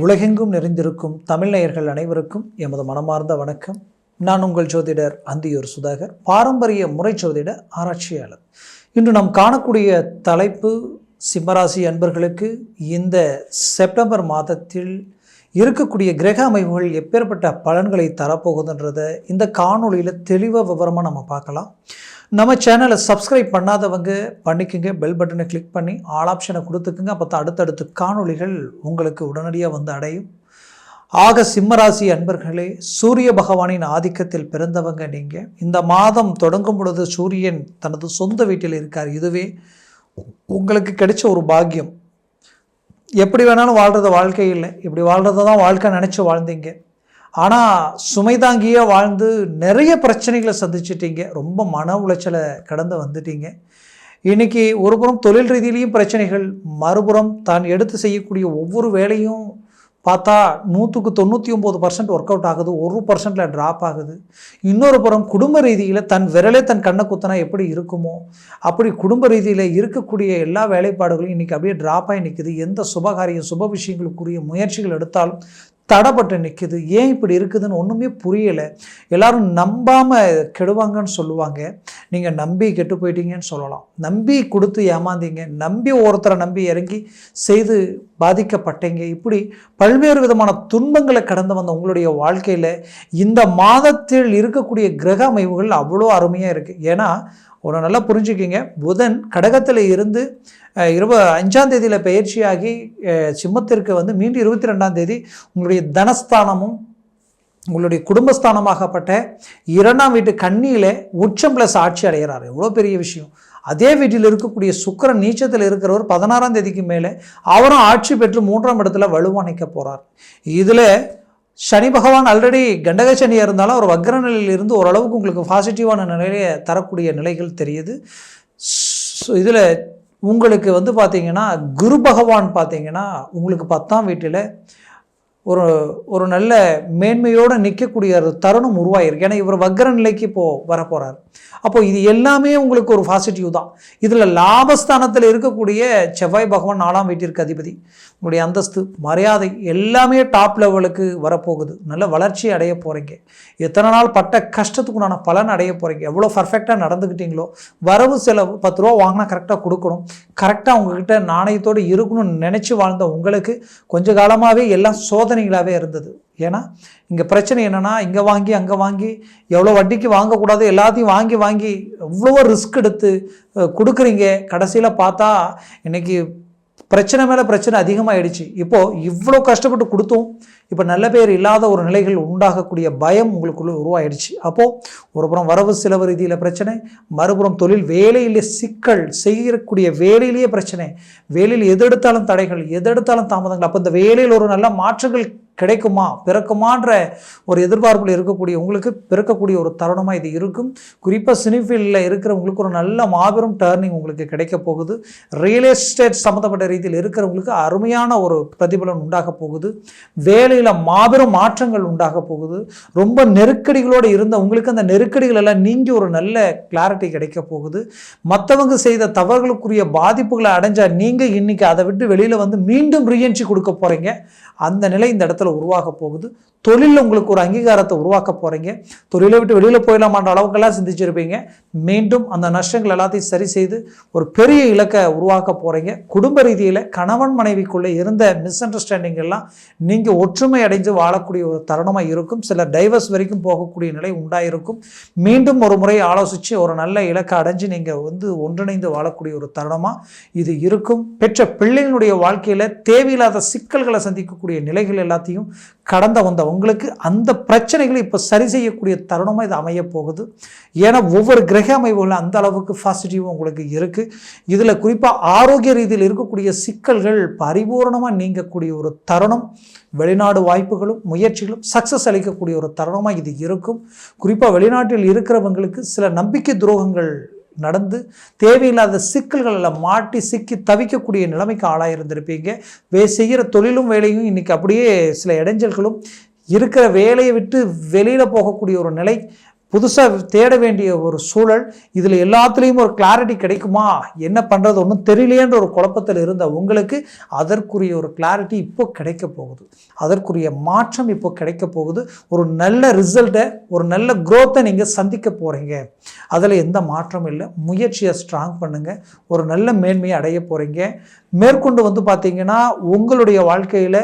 உலகெங்கும் நிறைந்திருக்கும் தமிழ் நேயர்கள் அனைவருக்கும் எமது மனமார்ந்த வணக்கம். நான் உங்கள் ஜோதிடர் அந்தியூர் சுதாகர் பாரம்பரிய முறை ஜோதிட ஆராய்ச்சியாளர். இன்று நாம் காணக்கூடிய தலைப்பு சிம்மராசி அன்பர்களுக்கு இந்த செப்டம்பர் மாதத்தில் இருக்கக்கூடிய கிரக அமைப்புகள் எப்பேற்பட்ட பலன்களை தரப்போகுதுன்றதை இந்த காணொளியில் தெளிவாக விவரமாக நம்ம பார்க்கலாம். நம்ம சேனலை சப்ஸ்கிரைப் பண்ணாதவங்க பண்ணிக்கோங்க. பெல் பட்டனை கிளிக் பண்ணி ஆல் ஆப்ஷனை கொடுத்துக்குங்க. அப்போ தான் அடுத்தடுத்து காணொளிகள் உங்களுக்கு உடனடியாக வந்து அடையும். ஆக சிம்மராசி அன்பர்களே சூரிய பகவானின் ஆதிக்கத்தில் பிறந்தவங்க நீங்கள் இந்த மாதம் தொடங்கும் பொழுது சூரியன் தனது சொந்த வீட்டில் இருக்கார். இதுவே உங்களுக்கு கிடைச்ச ஒரு பாக்கியம். எப்படி வேணாலும் வாழ்கிறது வாழ்க்கை இல்லை இப்படி வாழ்கிறத தான் வாழ்க்கை நினச்சி வாழ்ந்தீங்க. ஆனால் சுமை தாங்கியே வாழ்ந்து நிறைய பிரச்சனைகளை சந்திச்சிட்டீங்க. ரொம்ப மன உளைச்சலை கடந்து வந்துட்டீங்க. இன்னைக்கு ஒரு புறம் தொழில் ரீதியிலையும் பிரச்சனைகள் மறுபுறம் தான் எடுத்து செய்யக்கூடிய ஒவ்வொரு வேலையும் பார்த்தா நூற்றுக்கு தொண்ணூற்றி ஒம்பது பர்சன்ட் ஒர்க் அவுட் ஆகுது ஒரு பர்சன்டில் ட்ராப் ஆகுது. இன்னொரு புறம் குடும்ப ரீதியில் தன் விரலே தன் கண்ணை குத்தனா எப்படி இருக்குமோ அப்படி குடும்ப ரீதியில் இருக்கக்கூடிய எல்லா வேலைப்பாடுகளும் இன்றைக்கி அப்படியே ட்ராப் ஆகி நிற்குது எந்த சுபகாரியம் சுப விஷயங்களுக்குரிய முயற்சிகள் எடுத்தாலும் தடைப்பட்டு நிற்குது ஏன் இப்படி இருக்குதுன்னு ஒன்றுமே புரியலை. எல்லாரும் நம்பாமல் கெடுவாங்கன்னு சொல்லுவாங்க. நீங்கள் நம்பி கெட்டு போயிட்டீங்கன்னு சொல்லலாம். நம்பி கொடுத்து ஏமாந்தீங்க. நம்பி ஒருத்தரை நம்பி இறங்கி செய்து பாதிக்கப்பட்டீங்க. இப்படி பல்வேறு விதமான துன்பங்களை கடந்து வந்த உங்களுடைய வாழ்க்கையில் இந்த மாதத்தில் இருக்கக்கூடிய கிரக அமைவுகள் அவ்வளோ அருமையாக இருக்குது ஏன்னா ஒன்று நல்லா புரிஞ்சுக்கிங்க. புதன் கடகத்தில் இருந்து இருப அஞ்சாம் தேதியில் பயிற்சியாகி சிம்மத்திற்கு வந்து மீண்டும் இருபத்தி ரெண்டாம் தேதி உங்களுடைய தனஸ்தானமும் உங்களுடைய குடும்பஸ்தானமாகப்பட்ட இரண்டாம் வீட்டு கண்ணியில் உச்சம் ப்ளஸ் ஆட்சி அடைகிறார். எவ்வளோ பெரிய விஷயம். அதே வீட்டில் இருக்கக்கூடிய சுக்கரன் நீச்சத்தில் இருக்கிறவர் பதினாறாம் தேதிக்கு மேலே அவரும் ஆட்சி பெற்று மூன்றாம் இடத்துல வலுவணைக்க போகிறார் இதில் சனி பகவான் ஆல்ரெடி கண்டக சனியாக இருந்தாலும் அவர் வக்ர நிலையில் இருந்து ஓரளவுக்கு உங்களுக்கு பாசிட்டிவான நிலையை தரக்கூடிய நிலைகள் தெரியுது. ஸோ இதில் உங்களுக்கு வந்து பார்த்தீங்கன்னா குரு பகவான் பார்த்தீங்கன்னா உங்களுக்கு பத்தாம் வீட்டில் ஒரு ஒரு நல்ல மேன்மையோடு நிற்கக்கூடிய ஒரு தருணம் உருவாயிருக்கு. ஏன்னா இவர் வக்ர நிலைக்கு இப்போது வரப்போகிறார் அப்போது இது எல்லாமே உங்களுக்கு ஒரு பாசிட்டிவ் தான். இதில் லாபஸ்தானத்தில் இருக்கக்கூடிய செவ்வாய் பகவான் நாலாம் வீட்டிற்கு அதிபதி. உங்களுடைய அந்தஸ்து மரியாதை எல்லாமே டாப் லெவலுக்கு வரப்போகுது. நல்ல வளர்ச்சி அடைய போகிறீங்க எத்தனை நாள் பட்ட கஷ்டத்துக்குண்டான பலன் அடைய போகிறீங்க எவ்வளோ பர்ஃபெக்டாக நடந்துக்கிட்டீங்களோ வரவு செலவு பத்து ரூபா வாங்கினா கரெக்டாக கொடுக்கணும். கரெக்டாக உங்ககிட்ட நாணயத்தோடு இருக்கணும்னு நினச்சி வாழ்ந்த உங்களுக்கு கொஞ்ச காலமாகவே எல்லாம் சோதனைகளாகவே இருந்தது. ஏன்னா இங்கே பிரச்சனை என்னென்னா இங்கே வாங்கி அங்கே வாங்கி எவ்வளோ வட்டிக்கு வாங்கக்கூடாது எல்லாத்தையும் வாங்கி வாங்கி எவ்வளோ ரிஸ்க் எடுத்து கொடுக்குறீங்க. கடைசியில் பார்த்தா இன்றைக்கி பிரச்சனை மேலே பிரச்சனை அதிகமாகிடுச்சு இப்போது இவ்வளோ கஷ்டப்பட்டு கொடுத்தும் இப்போ நல்ல பேர் இல்லாத ஒரு நிலைகள் உண்டாகக்கூடிய பயம் உங்களுக்குள்ளே உருவாயிடுச்சு. அப்போது ஒரு புறம் வரவு செலவு ரீதியில் பிரச்சனை மறுபுறம் தொழில் வேலையிலே சிக்கல் செய்யக்கூடிய வேலையிலேயே பிரச்சனை. வேலையில் எது எடுத்தாலும் தடைகள் எது எடுத்தாலும் தாமதங்கள். அப்போ இந்த வேலையில் ஒரு நல்ல மாற்றங்கள் கிடைக்குமா பிறக்குமான்ற ஒரு எதிர்பார்ப்பில் இருக்கக்கூடிய உங்களுக்கு பிறக்கக்கூடிய ஒரு தருணமாக இது இருக்கும். குறிப்பாக சினிஃபீல்டில் இருக்கிறவங்களுக்கு ஒரு நல்ல மாபெரும் டேர்னிங் உங்களுக்கு கிடைக்க போகுது. ரியல் எஸ்டேட் சம்மந்தப்பட்ட ரீதியில் இருக்கிறவங்களுக்கு அருமையான ஒரு பிரதிபலன் உண்டாக போகுது. வேலையில் மாபெரும் மாற்றங்கள் உண்டாக போகுது. ரொம்ப நெருக்கடிகளோடு இருந்த உங்களுக்கு அந்த நெருக்கடிகள் எல்லாம் நீங்கி ஒரு நல்ல கிளாரிட்டி கிடைக்க போகுது. மற்றவங்க செய்த தவறுகளுக்குரிய பாதிப்புகளை அடைஞ்சால் நீங்கள் இன்னைக்கு அதை விட்டு வெளியில் வந்து மீண்டும் ரீஎன்ட்ரி கொடுக்க போகிறீங்க அந்த நிலை இந்த இடத்துல உருவாக போகுது. தொழிலில் உங்களுக்கு ஒரு அங்கீகாரத்தை உருவாக்க போகிறீங்க தொழிலை விட்டு வெளியில் போயிடலாமான்ற அளவுக்கெல்லாம் சிந்திச்சிருப்பீங்க. மீண்டும் அந்த நஷ்டங்கள் எல்லாத்தையும் சரி செய்து ஒரு பெரிய இலக்கை உருவாக்க போகிறீங்க குடும்ப ரீதியில் கணவன் மனைவிக்குள்ளே இருந்த மிஸ் அண்டர்ஸ்டாண்டிங் எல்லாம் நீங்கள் ஒற்றுமை அடைஞ்சு வாழக்கூடிய ஒரு தருணமாக இருக்கும். சில டைவர்ஸ் வரைக்கும் போகக்கூடிய நிலை உண்டாயிருக்கும். மீண்டும் ஒரு முறை ஆலோசித்து ஒரு நல்ல இலக்கை அடைஞ்சு நீங்கள் வந்து ஒன்றிணைந்து வாழக்கூடிய ஒரு தருணமாக இது இருக்கும். பெற்ற பிள்ளைகளுடைய வாழ்க்கையில் தேவையில்லாத சிக்கல்களை சந்திக்கக்கூடிய நிலைகள் எல்லாத்தையும் கடந்த வந்த உங்களுக்கு அந்த பிரச்சனைகளை இப்போ சரி செய்யக்கூடிய தருணமாக இது அமைய போகுது. ஏன்னா ஒவ்வொரு கிரக அமைவுகளும் அந்த அளவுக்கு பாசிட்டிவ் உங்களுக்கு இருக்குது இதில் குறிப்பாக ஆரோக்கிய ரீதியில் இருக்கக்கூடிய சிக்கல்கள் பரிபூரணமாக நீங்கக்கூடிய ஒரு தருணம். வெளிநாடு வாய்ப்புகளும் முயற்சிகளும் சக்ஸஸ் அளிக்கக்கூடிய ஒரு தருணமாக இது இருக்கும். குறிப்பாக வெளிநாட்டில் இருக்கிறவங்களுக்கு சில நம்பிக்கை துரோகங்கள் நடந்து தேவையில்லாத சிக்கல்களில் மாட்டி சிக்கி தவிக்கக்கூடிய நிலைமைக்கு ஆளாயிருந்திருப்பீங்க. வே செய்கிற தொழிலும் வேலையும் இன்றைக்கி அப்படியே சில இடைஞ்சல்களும் இருக்கிற வேலையை விட்டு வெளியில் போகக்கூடிய ஒரு நிலை புதுசாக தேட வேண்டிய ஒரு சூழல் இதில் எல்லாத்துலேயும் ஒரு கிளாரிட்டி கிடைக்குமா? என்ன பண்ணுறது ஒன்றும் தெரியலையேன்ற ஒரு குழப்பத்தில் இருந்த உங்களுக்கு அதற்குரிய ஒரு கிளாரிட்டி இப்போ கிடைக்க போகுது. அதற்குரிய மாற்றம் இப்போ கிடைக்க போகுது. ஒரு நல்ல ரிசல்ட்டை ஒரு நல்ல க்ரோத்தை நீங்கள் சந்திக்க போகிறீங்க அதில் எந்த மாற்றமும் இல்லை. முயற்சியை ஸ்ட்ராங் பண்ணுங்கள் ஒரு நல்ல மேன்மையை அடைய போகிறீங்க மேற்கொண்டு வந்து பார்த்தீங்கன்னா உங்களுடைய வாழ்க்கையில்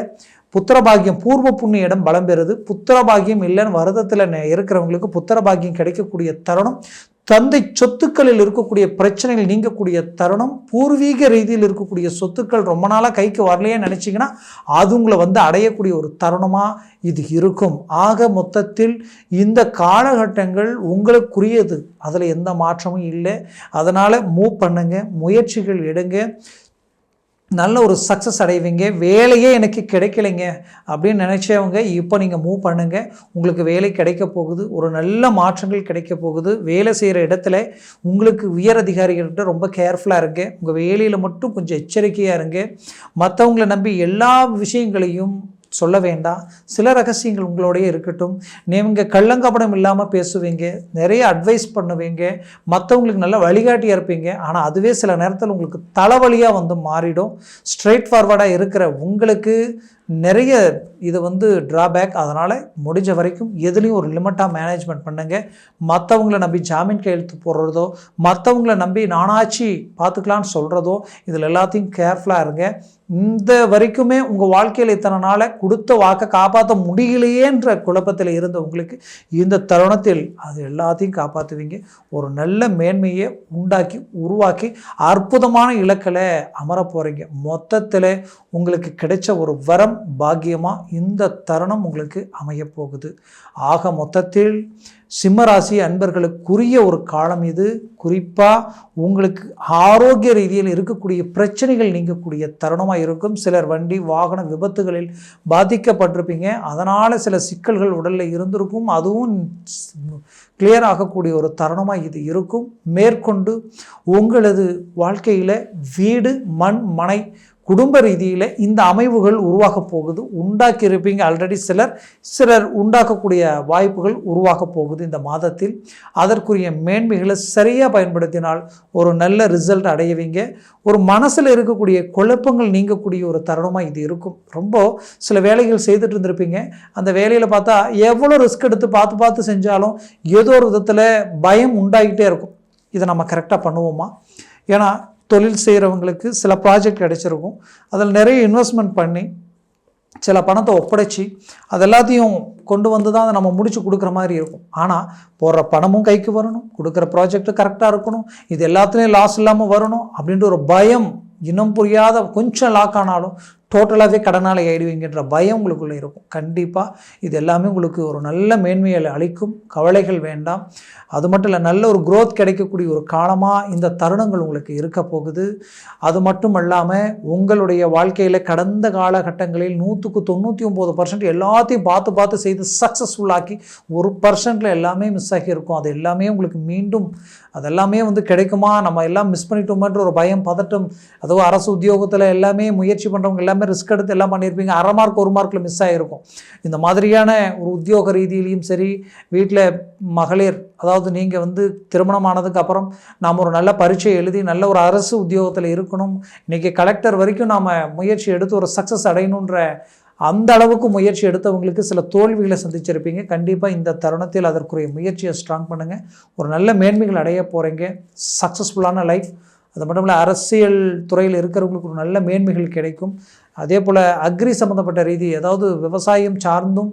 புத்திரபாகியம் பூர்வ புண்ணிய இடம் பலம் பெறுது. புத்திரபாகியம் இல்லைன்னு வருதத்தில் இருக்கிறவங்களுக்கு புத்திரபாகியம் கிடைக்கக்கூடிய தருணம் தந்தை சொத்துக்களில் இருக்கக்கூடிய பிரச்சனைகள் நீங்கக்கூடிய தருணம் பூர்வீக ரீதியில் இருக்கக்கூடிய சொத்துக்கள் ரொம்ப நாளாக கைக்கு வரலையே நினச்சிங்கன்னா அது உங்களை வந்து அடையக்கூடிய ஒரு தருணமாக இது இருக்கும். ஆக மொத்தத்தில் இந்த காலகட்டங்கள் உங்களுக்குரியது. அதில் எந்த மாற்றமும் இல்லை. அதனால் மூவ் பண்ணுங்கள் முயற்சிகள் எடுங்க. நல்ல ஒரு சக்ஸஸ் அடைவீங்க. வேலையே எனக்கு கிடைக்கலைங்க அப்படின்னு நினச்சவங்க இப்போ நீங்கள் மூவ் பண்ணுங்கள் உங்களுக்கு வேலை கிடைக்க போகுது. ஒரு நல்ல மாற்றங்கள் கிடைக்க போகுது. வேலை செய்கிற இடத்துல உங்களுக்கு உயர் அதிகாரிகள்கிட்ட ரொம்ப கேர்ஃபுல்லாக இருங்க. உங்கள் வேலையில் மட்டும் கொஞ்சம் எச்சரிக்கையாக இருங்க. மற்றவங்களை நம்பி எல்லா விஷயங்களையும் சொல்ல வேண்டாம் சில ரகசியங்கள் உங்களோடய இருக்கட்டும். நீங்கள் கள்ளங்கபடம் இல்லாமல் பேசுவீங்க. நிறைய அட்வைஸ் பண்ணுவீங்க. மற்றவங்களுக்கு நல்ல வழிகாட்டியாக இருப்பீங்க. ஆனால் அதுவே சில நேரத்தில் உங்களுக்கு தலைவலியாக வந்து மாறிடும். ஸ்ட்ரெயிட் ஃபார்வர்டாக இருக்கிற உங்களுக்கு நிறைய இது வந்து ட்ராபேக் அதனால் முடிஞ்ச வரைக்கும் எதுலேயும் ஒரு லிமிட்டாக மேனேஜ்மெண்ட் பண்ணுங்கள் மற்றவங்கள நம்பி ஜாமீன் கையெழுத்து போடுறதோ மற்றவங்கள நம்பி நானாச்சு பார்த்துக்கலான்னு சொல்கிறதோ இதில் எல்லாத்தையும் கேர்ஃபுல்லாக இருங்க. இந்த வரைக்குமே உங்கள் வாழ்க்கையில் இத்தனை நாளை கொடுத்த வாக்கை காப்பாற்ற முடியலையேன்ற குழப்பத்தில் இருந்த உங்களுக்கு இந்த தருணத்தில் அது எல்லாத்தையும் காப்பாற்றுவீங்க ஒரு நல்ல மேன்மையை உண்டாக்கி உருவாக்கி அற்புதமான இலக்களை அமர போகிறீங்க மொத்தத்தில் உங்களுக்கு கிடைச்ச ஒரு வரம் பாக்கியமாக இந்த தருணம் உங்களுக்கு அமையப்போகுது ஆக மொத்தத்தில் சிம்மராசி அன்பர்களுக்குரிய ஒரு காலம் இது. குறிப்பாக உங்களுக்கு ஆரோக்கிய ரீதியில் இருக்கக்கூடிய பிரச்சனைகள் நீங்கக்கூடிய தருணமாக இருக்கும். சிலர் வண்டி வாகன விபத்துகளில் பாதிக்கப்பட்டிருப்பீங்க. அதனால் சில சிக்கல்கள் உடலில் இருந்திருக்கும். அதுவும் கிளியர் ஆகக்கூடிய ஒரு தருணமாக இது இருக்கும். மேற்கொண்டு உங்களது வாழ்க்கையில் வீடு மண் மனை குடும்ப ரீதியில் இந்த அமைவுகள் உருவாக போகுது. உண்டாக்கி இருப்பீங்க ஆல்ரெடி சிலர். சிலர் உண்டாக்கக்கூடிய வாய்ப்புகள் உருவாக போகுது இந்த மாதத்தில். அதற்குரிய மேன்மைகளை சரியாக பயன்படுத்தினால் ஒரு நல்ல ரிசல்ட் அடையவீங்க ஒரு மனசில் இருக்கக்கூடிய குழப்பங்கள் நீங்கக்கூடிய ஒரு தருணமாக இது இருக்கும். ரொம்ப சில வேலைகள் செய்துட்டு இருந்திருப்பீங்க. அந்த வேலையில் பார்த்தா எவ்வளோ ரிஸ்க் எடுத்து பார்த்து பார்த்து செஞ்சாலும் ஏதோ ஒரு விதத்தில் பயம் உண்டாகிட்டே இருக்கும். இதை நம்ம கரெக்டாக பண்ணுவோமா? ஏன்னா தொழில் செய்கிறவங்களுக்கு சில ப்ராஜெக்ட் கிடச்சிருக்கும். அதில் நிறைய இன்வெஸ்ட்மெண்ட் பண்ணி சில பணத்தை ஒப்படைச்சி அது எல்லாத்தையும் கொண்டு வந்து தான் அதை நம்ம முடிச்சு கொடுக்குற மாதிரி இருக்கும். ஆனால் போடுற பணமும் கைக்கு வரணும் கொடுக்குற ப்ராஜெக்ட்டு கரெக்டாக இருக்கணும் இது எல்லாத்துலேயும் லாஸ் இல்லாமல் வரணும் அப்படின்ற ஒரு பயம் இன்னும் புரியாத கொஞ்சம் லாக் ஆனாலும் டோட்டலாகவே கடனால் ஆயிடுவீங்கன்ற பயம் உங்களுக்குள்ளே இருக்கும். கண்டிப்பாக இது எல்லாமே உங்களுக்கு ஒரு நல்ல மேன்மையை அளிக்கும். கவலைகள் வேண்டாம். அது மட்டும் இல்லை நல்ல ஒரு க்ரோத் கிடைக்கக்கூடிய ஒரு காலமாக இந்த தருணங்கள் உங்களுக்கு இருக்க போகுது. அது மட்டும் இல்லாமல் உங்களுடைய வாழ்க்கையில் கடந்த காலகட்டங்களில் நூற்றுக்கு தொண்ணூற்றி ஒம்பது பர்சன்ட் எல்லாத்தையும் பார்த்து பார்த்து செய்து சக்ஸஸ்ஃபுல்லாக்கி ஒரு பர்சன்ட்டில் எல்லாமே மிஸ் ஆகியிருக்கும். அது எல்லாமே உங்களுக்கு மீண்டும் அதெல்லாமே வந்து கிடைக்குமா? நம்ம எல்லாம் மிஸ் பண்ணிட்டோமான்ற ஒரு பயம் பதட்டம். அதுவும் அரசு உத்தியோகத்தில் எல்லாமே முயற்சி பண்ணுறவங்க எல்லாமே ரிஸ்க் எடுத்து எல்லாம் பண்ணியிருப்பீங்க. அரை மார்க் ஒரு மார்க்கில் மிஸ் ஆகிருக்கும் இந்த மாதிரியான ஒரு உத்தியோக ரீதியிலையும் சரி வீட்டில் மகளிர் அதாவது நீங்கள் வந்து திருமணமானதுக்கு அப்புறம் நாம் ஒரு நல்ல பரீட்சை எழுதி நல்ல ஒரு அரசு உத்தியோகத்தில் இருக்கணும். இன்றைக்கி கலெக்டர் வரைக்கும் நாம் முயற்சி எடுத்து ஒரு சக்ஸஸ் அடையணுன்ற அந்த அளவுக்கு முயற்சி எடுத்தவங்களுக்கு சில தோல்விகளை சந்திச்சிருப்பீங்க. கண்டிப்பாக இந்த தருணத்தில் அதற்குரிய முயற்சியை ஸ்ட்ராங் பண்ணுங்கள் ஒரு நல்ல மேன்மைகள் அடைய போகிறீங்க சக்ஸஸ்ஃபுல்லான லைஃப் அது மட்டும் இல்லை அரசியல் துறையில் இருக்கிறவங்களுக்கு ஒரு நல்ல மேன்மைகள் கிடைக்கும். அதே போல் அக்ரி சம்மந்தப்பட்ட ரீதி ஏதாவது விவசாயம் சார்ந்தும்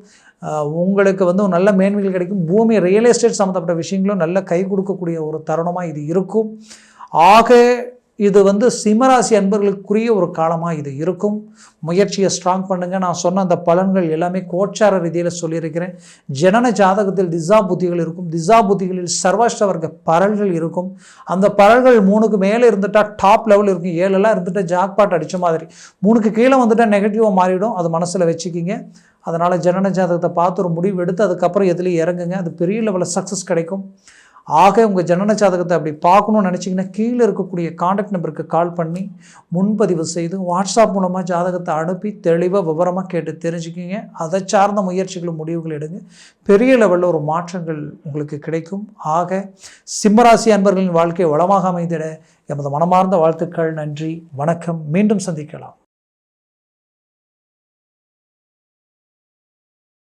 உங்களுக்கு வந்து நல்ல மேன்மைகள் கிடைக்கும். பூமி ரியல் எஸ்டேட் சம்மந்தப்பட்ட விஷயங்களும் நல்ல கை கொடுக்கக்கூடிய ஒரு தருணமாக இது இருக்கும். ஆக இது வந்து சிம்மராசி அன்பர்களுக்குரிய ஒரு காலமாக இது இருக்கும். முயற்சியை ஸ்ட்ராங் பண்ணுங்கள் நான் சொன்ன அந்த பலன்கள் எல்லாமே கோச்சார ரீதியில் சொல்லியிருக்கிறேன். ஜனன ஜாதகத்தில் திசா புத்திகள் இருக்கும். திசா புத்திகளில் சர்வாஷ்ட வர்க்க பரல்கள் இருக்கும். அந்த பரல்கள் மூணுக்கு மேலே இருந்துட்டால் டாப் லெவல் இருக்கும். ஏழெல்லாம் இருந்துட்டால் ஜாக்பாட் அடித்த மாதிரி. மூணுக்கு கீழே வந்துட்டால் நெகட்டிவாக மாறிவிடும் அது மனசில் வச்சுக்கிங்க. அதனால் ஜனன ஜாதகத்தை பார்த்து ஒரு முடிவு எடுத்து அதுக்கப்புறம் எதுலேயும் இறங்குங்க. அது பெரிய லெவலில் சக்ஸஸ் கிடைக்கும். ஆக உங்கள் ஜனன ஜாதகத்தை அப்படி பார்க்கணும்னு நினச்சிங்கன்னா கீழே இருக்கக்கூடிய காண்டாக்ட் நம்பருக்கு கால் பண்ணி முன்பதிவு செய்து வாட்ஸ்அப் மூலமாக ஜாதகத்தை அனுப்பி தெளிவாக விவரமாக கேட்டு தெரிஞ்சுக்கிங்க. அதை சார்ந்த முயற்சிகளும் முடிவுகள் எடுங்க. பெரிய லெவலில் ஒரு மாற்றங்கள் உங்களுக்கு கிடைக்கும். ஆக சிம்மராசி அன்பர்களின் வாழ்க்கை வளமாக அமைந்திட எமது மனமார்ந்த வாழ்த்துக்கள் நன்றி வணக்கம். மீண்டும் சந்திக்கலாம்.